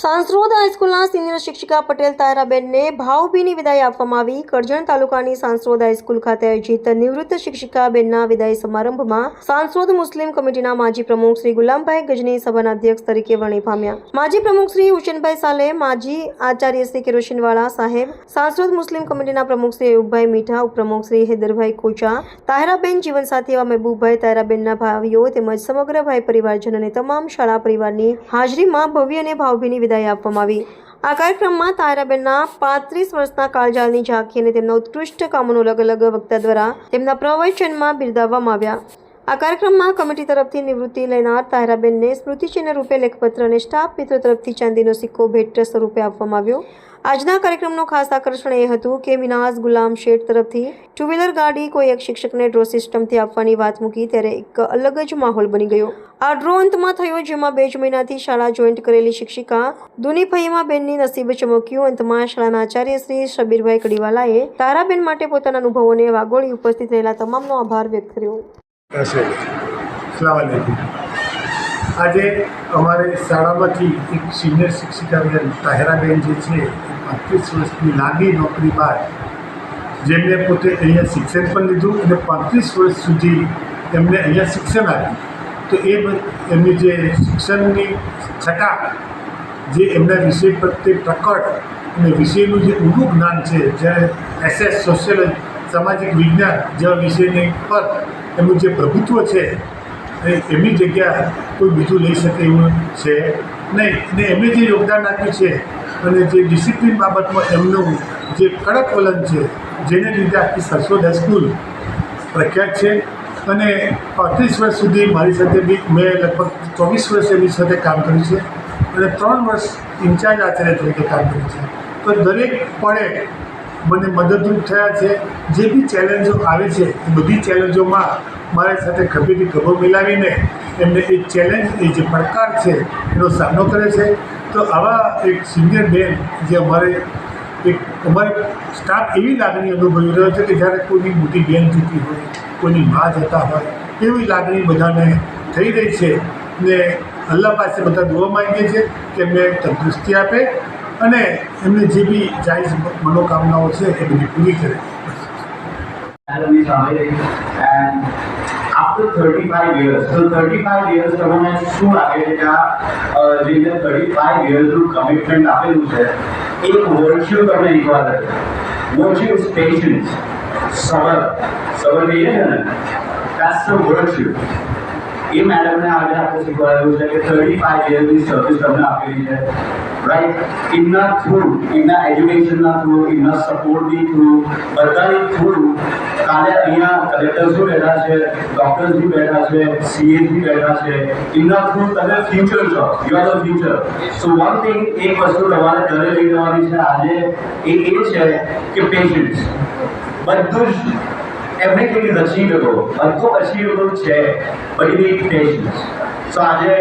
સાંસરોદ હાઈસ્કૂલના senior શિક્ષિકા પટેલ તારાબેનને ભાવભીની વિદાય આપવામાં આવી. કરજણ તાલુકાની સાંસરોદ હાઈસ્કૂલ ખાતે આયોજિત નિવૃત્ત શિક્ષિકાબેનના વિદાય સમારંભમાં સાંસરોદ મુસ્લિમ કમિટીના માજી પ્રમુખ શ્રી ગુલામભાઈ ગજની સભાના અધ્યક્ષ તરીકે વરણી પામ્યા. માજી પ્રમુખ શ્રી હુસેનભાઈ સાલે, માજી આચાર્ય શ્રી કિરોશનવાળા સાહેબ સાંસરોદ મુસ્લિમ કમિટીના પ્રમુખ શ્રી અયુબભાઈ મીઠા, ઉપપ્રમુખ શ્રી હેદરભાઈ કોચા, તાહેરાબેન જીવનસાથી એવા મહેબૂબભાઈ તાહેરાબેનના ભાઈઓ તેમજ સમગ્ર ભાઈ પરિવારજન અને તમામ શાળા પરિવારની હાજરીમાં ભવ્ય અને ભાવભીની વિદાય આપવામાં આવી. આ કાર્યક્રમમાં તારાબેનના પાંત્રીસ વર્ષના કાળજાળની ઝાંખી અને તેમના ઉત્કૃષ્ટ કામોનું અલગ અલગ વક્તા દ્વારા તેમના પ્રવચનમાં બિરદાવવામાં આવ્યા. આ કાર્યક્રમમાં કમિટી તરફથી નિવૃત્તિ લેનાર તાયરાબેનને સ્મૃતિચિહ્ન રૂપે લેખપત્ર અને સ્ટાફ મિત્રો તરફથી ચાંદીનો સિક્કો ભેટ સ્વરૂપે આપવામાં આવ્યો. આજના કાર્યક્રમનું ખાસ આકર્ષણ એ હતું કે મિનાઝ ગુલામ શેઠ તરફથી ટુ વ્હીલર ગાડી કોઈ એક શિક્ષકને ડ્રો સિસ્ટમથી આપવાની વાત મૂકી ત્યારે એક અલગ જ માહોલ બની ગયો. આ ડ્રો અંતમાં થયો જેમાં બે જ મહિનાથી શાળા જોઈન્ટ કરેલી શિક્ષિકા દુની ફહીમા બેનની નસીબ ચમક્યું. અંતમાં શાળાના આચાર્ય શ્રી શબીરભાઈ કડીવાલાએ તારાબેન માટે પોતાના અનુભવોને વાગોળી ઉપસ્થિત રહેલા તમામનો આભાર વ્યક્ત કર્યો. આજે અમારે શાળામાંથી એક સિનિયર શિક્ષિકાબેન તાહેરાબેન જે છે પાંત્રીસ વર્ષની લાંબી નોકરી બાદ જેમને પોતે અહીંયા શિક્ષણ પણ લીધું અને પાંત્રીસ વર્ષ સુધી એમને અહીંયા શિક્ષણ આપ્યું. તો એ એમની જે શિક્ષણની છટા, જે એમના વિષય પ્રત્યે પ્રકટ અને વિષયનું જે ઊંડું જ્ઞાન છે, જ્યારે એસએસ સોશિયલ સામાજિક વિજ્ઞાન જેવા વિષયની પર એમનું જે પ્રભુત્વ છે એ એમની જગ્યા કોઈ બીજું લઈ શકે એવું છે નહીં. અને એમણે જે યોગદાન આપ્યું છે અને જે ડિસિપ્લિન બાબતમાં એમનું જે કડક વલણ છે, જેને લીધે આખી સરસ્વત હાઈસ્કૂલ પ્રખ્યાત છે. અને પાંત્રીસ વર્ષ સુધી મારી સાથે બી, મેં લગભગ ચોવીસ વર્ષ એમની સાથે કામ કર્યું છે અને ત્રણ વર્ષ ઇન્ચાર્જ આચાર્ય તરીકે કામ કર્યું છે. તો દરેક પળે મને મદદરૂપ થયા છે. જે બી ચેલેન્જો આવે છે, એ બધી ચેલેન્જોમાં મારી સાથે ખભેથી ખભો મિલાવીને એમને એ ચેલેન્જ એ જે પડકાર છે, એનો સામનો કરે છે. તો આવા એક સિનિયર બેન જે અમારે એક, અમારી સ્ટાફ એવી લાગણી અનુભવી રહ્યો છે કે જ્યારે કોઈની મોટી બેન જતી હોય, કોઈની મા જતા હોય, એવી લાગણી બધાને થઈ રહી છે. ને અલ્લાહ પાસે બધા દુઆ માંગીએ છીએ કે એમને તંદુરસ્તી આપે અને એમને જે બી જાયઝ મનોકામનાઓ છે એ બધી પૂરી કરે. After 35 years, so 35 years તમને શું લાગે છે આ જે મેં 35 years નું કમિટમેન્ટ આપેલું છે એક વર્ચ્યુ તમને એકવાર વર્ચ્યુ ઇઝ પેશન્સ સબર સબર ને? That's the virtue એ મેડમને આજે આપણે શીખવાડેલું છે કે થર્ટી ફાઈવ યર્સની સર્વિસ તમને આપેલી છે. રાઈટ એમના થ્રુ એમના એજ્યુકેશનના થ્રુ એમના સપોર્ટની થ્રુ બધાની થ્રુ કાલે અહીંયા કલેક્ટર્સ બી બેઠા છે ડોક્ટર્સ બી બેઠા છે સીએસ બી બેઠા છે એમના થ્રુ તમે ફ્યુચર છો you are the future so one thing એક વસ્તુ તમારે ઘરે લઈ જવાની છે આજે, એ એ છે કે પેશન્સ બધું જ એવરીથિંગ ઇઝ અચીવેબલ બધું અચીવેબલ છે બટ ઇટ patience. So આજે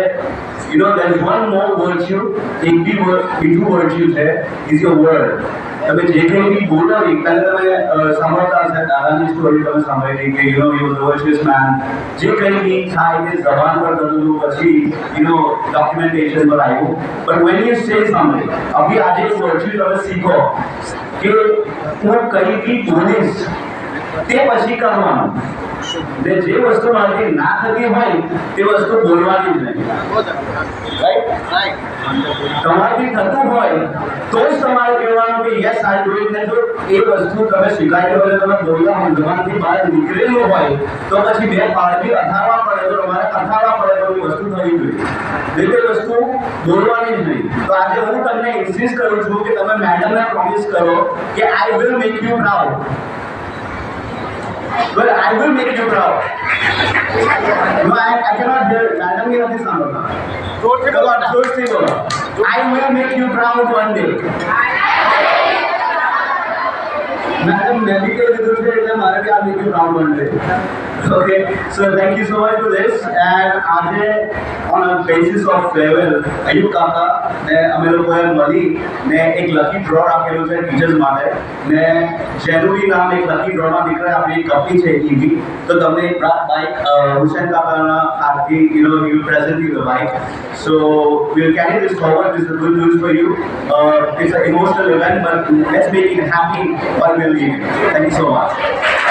you know there is one more virtue એક બી wor- બીજું virtue છે is your word. તમે જે કંઈ બી બોલો ને પહેલા તમે અ, સાંભળતા હશે દાદાની સ્ટોરી તમે સાંભળેલી કે you know you virtuous man જે કંઈ બી થાય તે જબાન પર કરતું હતું પછી યુ નો ડોક્યુમેન્ટેશન પર આવ્યું but when you say something અભી આજે એક વર્ચ્યુ તમે શીખો કે હું કંઈ બી બોલીશ તે પછી કરવાનું ને જે વસ્તુ મારાથી ના થતી હોય, તે વસ્તુ બોલવાની જ નહીં. તમારાથી થતું હોય, તો જ તમારે કહેવાનું કે યસ આઈ ડુ ઇટ જો એ વસ્તુ તમે સ્વીકારી લો તમે બોલ્યા બોલવા મૂંઝવણથી બહાર નીકળેલું હોય, તો પછી બે પારથી અથાડવા પડે તો તમારે અથાડવા પડે તો વસ્તુ થવી જોઈએ. તે વસ્તુ બોલવાની જ નહીં. તો આજે હું તમને ઇન્સિસ્ટ કરું છું કે તમે મેડમને પ્રોમિસ કરો કે I will make you proud Well, I will make you proud. No, I, I cannot hear. I don't hear this number. Don't think it. Don't. I will make you proud one day. Madam, मैं भी कह रही I will make you proud one day. okay so thank you so much for this and આજે on a basis of farewell Ayub કાકા ને અમે લોકોએ મળી ને એક લકી ડ્રો રાખેલું છે ટીચર્સ માટે ને જેનું બી નામ એક લકી ડ્રોમાં નીકળે આપણી કંપની છે ઈવી તો તમને એક બાઇક હુસેન કાકાના હાથથી you know you present you the bike so we'll carry this forward this is good news for you uh, it's an emotional event but let's make it happy while we're leaving thank you so much